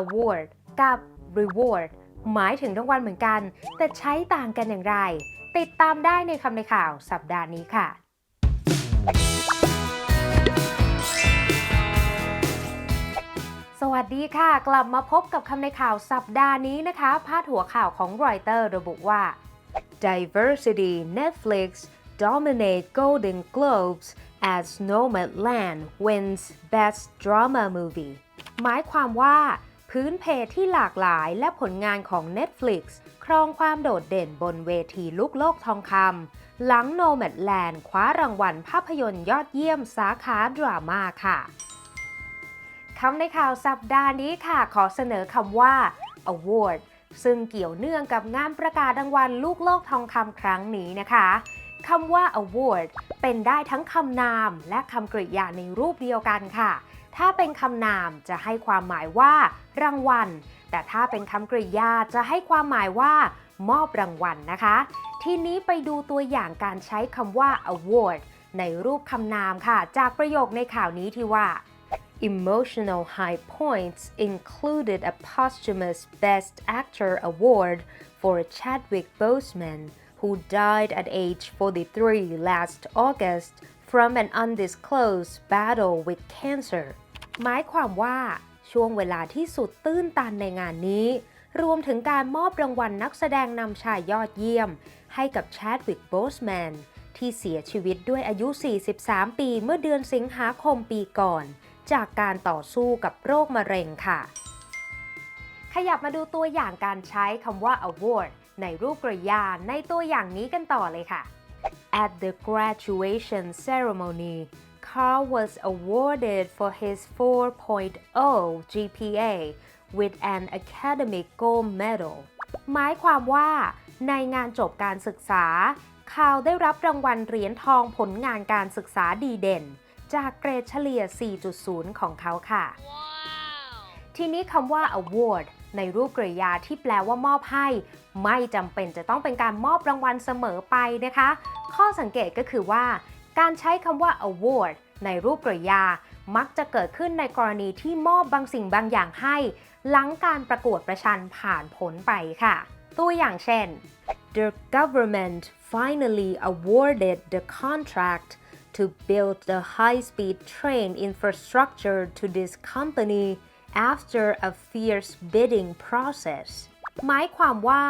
award กับ reward หมายถึงรางวัลเหมือนกัน แต่ใช้ต่างกันอย่างไร ติดตามได้ในคำในข่าวสัปดาห์นี้ค่ะ สวัสดีค่ะ กลับมาพบกับคำในข่าวสัปดาห์นี้นะคะ พาดหัวข่าวของรอยเตอร์ระบุว่า Diversity Netflix dominate Golden Globes as Nomadland wins Best Drama Movie หมายความว่า พื้นเพที่หลากหลายและผลงานของ Netflix ครองความโดดเด่นบนเวทีลุกโลกทองคำหลัง Nomadland คว้ารางวัลภาพยนตร์ยอดเยี่ยมสาขาดราม่าค่ะคำในข่าวสัปดาห์นี้ค่ะ ขอเสนอคำว่า award ซึ่งเกี่ยวเนื่องกับงานประกาศรางวัลลูกโลกทองคำครั้งนี้นะคะ คำว่า award เป็นได้ทั้งคำนามและคำกริยาในรูปเดียวกันค่ะ ถ้าเป็นคำนามจะให้ความหมายว่า รางวัล แต่ถ้าเป็นคำกริยาจะให้ความหมายว่า มอบรางวัลนะคะ ทีนี้ไปดูตัวอย่างการใช้คำว่า award ในรูปคำนามค่ะ จากประโยคในข่าวนี้ที่ว่า Emotional high points included a posthumous Best Actor award for Chadwick Boseman, who died at age 43 last August from an undisclosed battle with cancer. หมายความว่าช่วงเวลาที่สุดตื้นตันในงานนี้ รวมถึงการมอบรางวัลนักแสดงนำชายยอดเยี่ยม ให้กับ Chadwick Boseman ที่เสียชีวิตด้วยอายุ 43 ปีเมื่อเดือนสิงหาคมปีก่อน จากการต่อสู้กับโรคมะเร็งค่ะ ขยับมาดูตัวอย่างการใช้คำว่า award ในรูปกริยาในตัวอย่างนี้กันต่อเลยค่ะ At the graduation ceremony Carl was awarded for his 4.0 GPA with an academic gold medal หมายความว่าในงานจบการศึกษาคาวได้รับรางวัลเหรียญทองผลงานการศึกษาดีเด่น จากเกรดเฉลี่ย 4.0 ของเขาค่ะทีนี้คำว่า award ในรูปกริยาที่แปลว่ามอบให้ ไม่จำเป็นจะต้องเป็นการมอบรางวัลเสมอไปนะคะ ข้อสังเกตก็คือว่า การใช้คำว่า award ในรูปกริยา มักจะเกิดขึ้นในกรณีที่มอบบางสิ่งบางอย่างให้ หลังการประกวดประชันผ่านผลไปค่ะ ตัวอย่างเช่น The government finally awarded the contract to build the high-speed train infrastructure to this company after a fierce bidding process หมายความว่า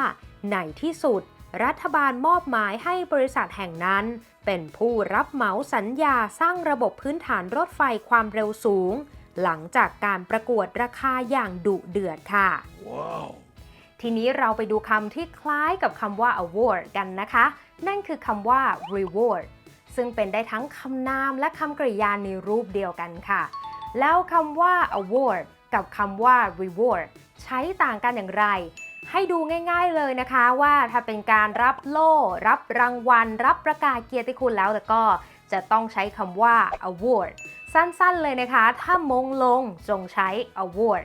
ในที่สุด รัฐบาลมอบหมายให้บริษัทแห่งนั้น เป็นผู้รับเหมาสัญญาสร้างระบบพื้นฐานรถไฟความเร็วสูง หลังจากการประกวดราคาอย่างดุเดือดค่ะ Wow. ทีนี้เราไปดูคำที่คล้ายกับคำว่า award กันนะคะ นั่นคือคำว่า reward ซึ่งเป็นได้ทั้งคำนามและคำกริยาในรูปเดียวกันค่ะ แล้วคำว่า award กับคำว่า reward ใช้ต่างกันอย่างไร ให้ดูง่ายๆเลยนะคะว่าถ้าเป็นการรับโล่ รับรางวัล รับประกาศเกียรติคุณแล้วแต่ก็จะต้องใช้คำว่า award สั้นๆเลยนะคะ ถ้ามงลงจงใช้ award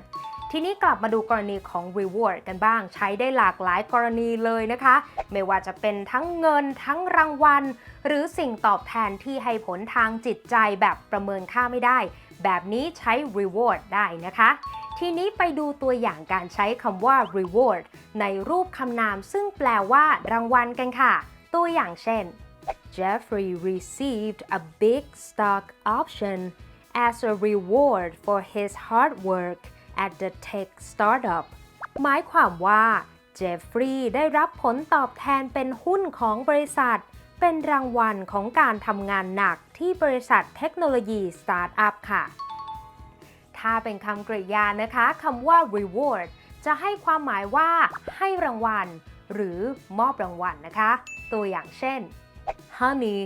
ทีนี้กลับมาดูกรณีของ reward กันบ้าง ใช้ได้หลากหลายกรณีเลยนะคะ ไม่ว่าจะเป็นทั้งเงินทั้งรางวัล หรือสิ่งตอบแทนที่ให้ผลทางจิตใจแบบประเมินค่าไม่ได้ แบบนี้ใช้ reward ได้นะคะ ทีนี้ไปดูตัวอย่างการใช้คำว่า reward ในรูปคำนามซึ่งแปลว่ารางวัลกันค่ะ ตัวอย่างเช่น Jeffrey received a big stock option as a reward for his hard work at the tech startup หมายความว่า เจฟฟรีย์ได้รับผลตอบแทนเป็นหุ้นของบริษัท เป็นรางวัลของการทำงานหนักที่บริษัทเทคโนโลยีสตาร์ทอัพค่ะ ถ้าเป็นคำกริยานะคะคำว่า reward จะให้ความหมายว่าให้รางวัล หรือมอบรางวัลนะคะ ตัวอย่างเช่น Honey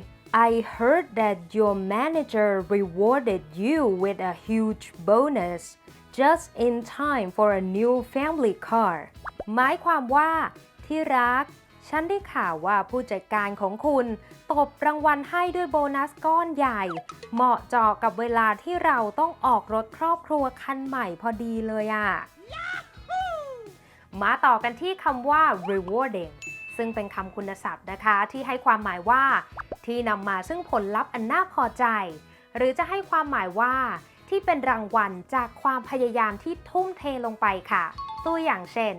I heard that your manager rewarded you with a huge bonus just in time for a new family car หมายความว่าที่รัก ฉันได้ข่าวว่าผู้จัดการของคุณ ตบรางวัลให้ด้วยโบนัสก้อนใหญ่ เหมาะเจาะกับเวลาที่เราต้องออกรถครอบครัวคันใหม่พอดีเลยอะ่ะ มาต่อกันที่คำว่า rewarding ซึ่งเป็นคำคุณศัพท์นะคะที่ให้ความหมายว่า ที่นำมาซึ่งผลลัพธ์อันน่าพอใจ หรือจะให้ความหมายว่า ที่เป็นรางวัลจากความพยายามที่ทุ่มเทลงไปค่ะ ตัวอย่างเช่น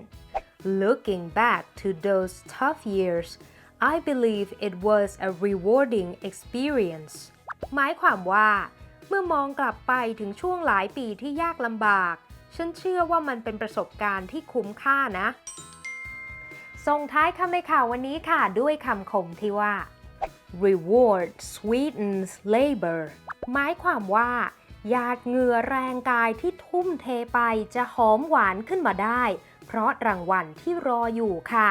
Looking back to those tough years I believe it was a rewarding experience หมายความว่า เมื่อมองกลับไปถึงช่วงหลายปีที่ยากลำบาก ฉันเชื่อว่ามันเป็นประสบการณ์ที่คุ้มค่านะ ส่งท้ายคำในข่าววันนี้ค่ะด้วยคำคมที่ว่า reward sweetens labor หมายความว่าหยาดเหงื่อแรงกายที่ทุ่มเทไปจะหอมหวานขึ้นมาได้ เพราะรางวัลที่รออยู่ค่ะ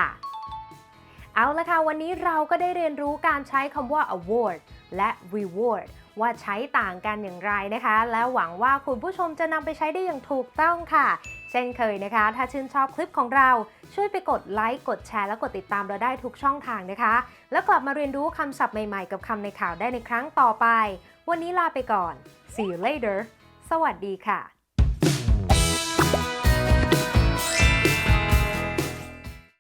เอาละค่ะ วันนี้เราก็ได้เรียนรู้การใช้คำว่า award และ reward ว่าใช้ต่างกันอย่างไรนะคะ และหวังว่าคุณผู้ชมจะนำไปใช้ได้อย่างถูกต้องค่ะ เช่นเคยนะคะ ถ้าชื่นชอบคลิปของเรา ช่วยไปกดไลค์ กดแชร์ และกดติดตามเราได้ทุกช่องทางนะคะ แล้วกลับมาเรียนรู้คำศัพท์ใหม่ๆ กับคำในข่าวได้ในครั้งต่อไป วันนี้ลาไปก่อน see you later สวัสดีค่ะ